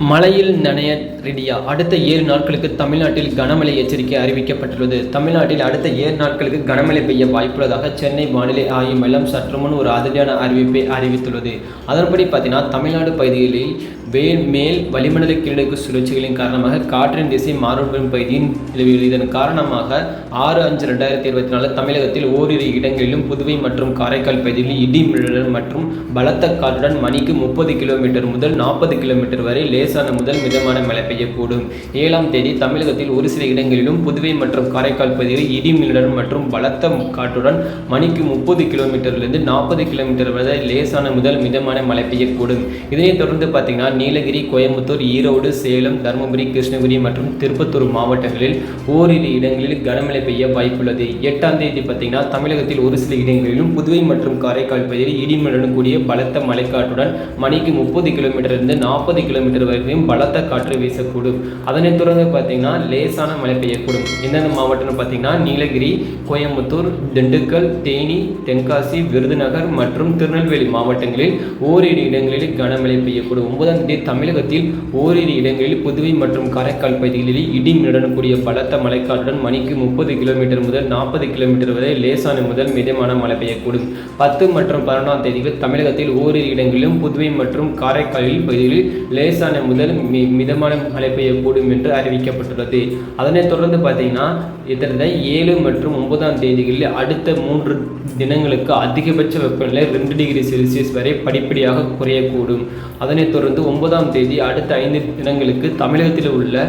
மழையில் நனைய ரெடியா? அடுத்த ஏழு நாட்களுக்கு தமிழ்நாட்டில் கனமழை எச்சரிக்கை அறிவிக்கப்பட்டுள்ளது. தமிழ்நாட்டில் அடுத்த ஏழு நாட்களுக்கு கனமழை பெய்ய வாய்ப்புள்ளதாக சென்னை வானிலை ஆய்வு மையம் சற்று முன் ஒரு அதிரடியான அறிவிப்பை அறிவித்துள்ளது. அதன்படி பார்த்தீங்கன்னா தமிழ்நாடு பகுதிகளில் வேல் மேல் வளிமண்டல கிழக்கு சுழற்சிகளின் காரணமாக காற்றின் திசை மாறுபடும் பகுதியின் நிலவியது இதன் காரணமாக ஆறு அஞ்சு ரெண்டாயிரத்தி இருபத்தி நாலு தமிழகத்தில் ஓரிரு இடங்களிலும் புதுவை மற்றும் காரைக்கால் பகுதிகளில் இடி மின்னலுடன் மற்றும் பலத்த காற்றுடன் மணிக்கு முப்பது கிலோமீட்டர் முதல் நாற்பது கிலோமீட்டர் வரை லேசான முதல் மிதமான மழை பெய்யக்கூடும். ஏழாம் தேதி தமிழகத்தில் ஒரு சில இடங்களிலும் புதுவை மற்றும் காரைக்கால் பகுதிகளில் இடி மின்னலுடன் மற்றும் பலத்த காற்றுடன் மணிக்கு முப்பது கிலோமீட்டர்லேருந்து நாற்பது கிலோமீட்டர் வரை லேசான முதல் மிதமான மழை பெய்யக்கூடும். இதனைத் தொடர்ந்து பார்த்தீங்கன்னா நீலகிரி கோயம்புத்தூர் ஈரோடு சேலம் தருமபுரி கிருஷ்ணகிரி மற்றும் திருப்பத்தூர் மாவட்டங்களில் ஓரிரு இடங்களில் கனமழை பெய்ய வாய்ப்புள்ளது. எட்டாம் தேதி பார்த்தீங்கன்னா தமிழகத்தில் ஒரு சில இடங்களிலும் புதுவை மற்றும் காரைக்கால் பகுதியில் இடிமலுடன் கூடிய பலத்த மழைக்காற்றுடன் மணிக்கு முப்பது கிலோமீட்டரிலிருந்து நாற்பது கிலோமீட்டர் வரைக்கும் பலத்த காற்று வீசக்கூடும் அதனைத் தொடர்ந்து பார்த்தீங்கன்னா லேசான மழை பெய்யக்கூடும். எந்தெந்த மாவட்டம்னு பார்த்தீங்கன்னா நீலகிரி கோயம்புத்தூர் திண்டுக்கல் தேனி தென்காசி விருதுநகர் மற்றும் திருநெல்வேலி மாவட்டங்களில் ஓரிரு இடங்களில் கனமழை பெய்யக்கூடும். ஒன்பதாம் தேதி தமிழகத்தில் ஓரிரு இடங்களில் புதுவை மற்றும் காரைக்கால் பகுதிகளில் இடி மின்னலுடன் பலத்த மழைக்காற்றுடன் மணிக்கு முப்பது கிலோமீட்டர் முதல் நாற்பது கிலோமீட்டர் வரை லேசான முதல் மிதமான மழை பெய்யக்கூடும். பத்து மற்றும் பதினொன்றாம் தேதிகள் தமிழகத்தில் ஓரிரு இடங்களிலும் புதுவை மற்றும் காரைக்காலில் பகுதிகளில் லேசான முதல் மிதமான மழை பெய்யக்கூடும் என்று அறிவிக்கப்பட்டுள்ளது. அதனைத் தொடர்ந்து பார்த்தீங்கன்னா இதற்கு ஏழு மற்றும் ஒன்பதாம் தேதிகளில் அடுத்த மூன்று தினங்களுக்கு அதிகபட்ச வெப்பநிலை ரெண்டு டிகிரி செல்சியஸ் வரை படிப்படியாக குறையக்கூடும். அதனைத் தொடர்ந்து ஒன்பதாம் தேதி அடுத்த ஐந்து தினங்களுக்கு தமிழகத்தில் உள்ள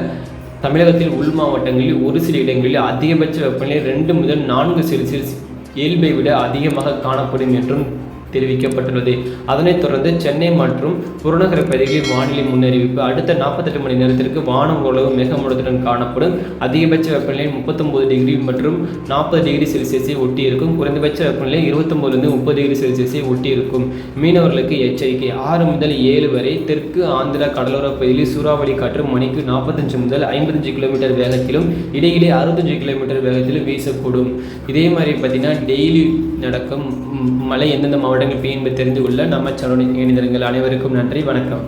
தமிழகத்தில் உள் மாவட்டங்களில் ஒரு சில இடங்களில் அதிகபட்ச வெப்பநிலை ரெண்டு முதல் நான்கு செல்சியஸ் இயல்பை விட அதிகமாக காணப்படும் என்றும் தெரிவிக்கப்பட்டுள்ளது. அதனைத் தொடர்ந்து சென்னை மற்றும் புறநகர பகுதிகளில் வானிலை முன்னறிவிப்பு அடுத்த நாற்பத்தெட்டு மணி நேரத்திற்கு வானம் ஓரளவு மேகமூட்டத்துடன் காணப்படும். அதிகபட்ச வெப்பநிலை முப்பத்தொம்பது டிகிரி மற்றும் நாற்பது டிகிரி செல்சியஸை ஒட்டி இருக்கும் குறைந்தபட்ச வெப்பநிலை இருபத்தொம்பதுலேருந்து முப்பது டிகிரி செல்சியஸை ஒட்டி இருக்கும் மீனவர்களுக்கு எச்சரிக்கை ஆறு முதல் ஏழு வரை தெற்கு ஆந்திரா கடலோர பகுதியில் சூறாவளி காற்று மணிக்கு நாற்பத்தஞ்சு முதல் ஐம்பத்தஞ்சு கிலோமீட்டர் வேகத்திலும் இடையிலே அறுபத்தஞ்சு கிலோமீட்டர் வேகத்திலும் வீசக்கூடும். இதே மாதிரி பார்த்தீங்கன்னா டெய்லி நடக்கும் மழை எந்தெந்த மடங்கு பெய்யும் என்பதை தெரிந்து கொள்ள நம்ம சேனலில் இணைந்திருங்கள். அனைவருக்கும் நன்றி. வணக்கம்.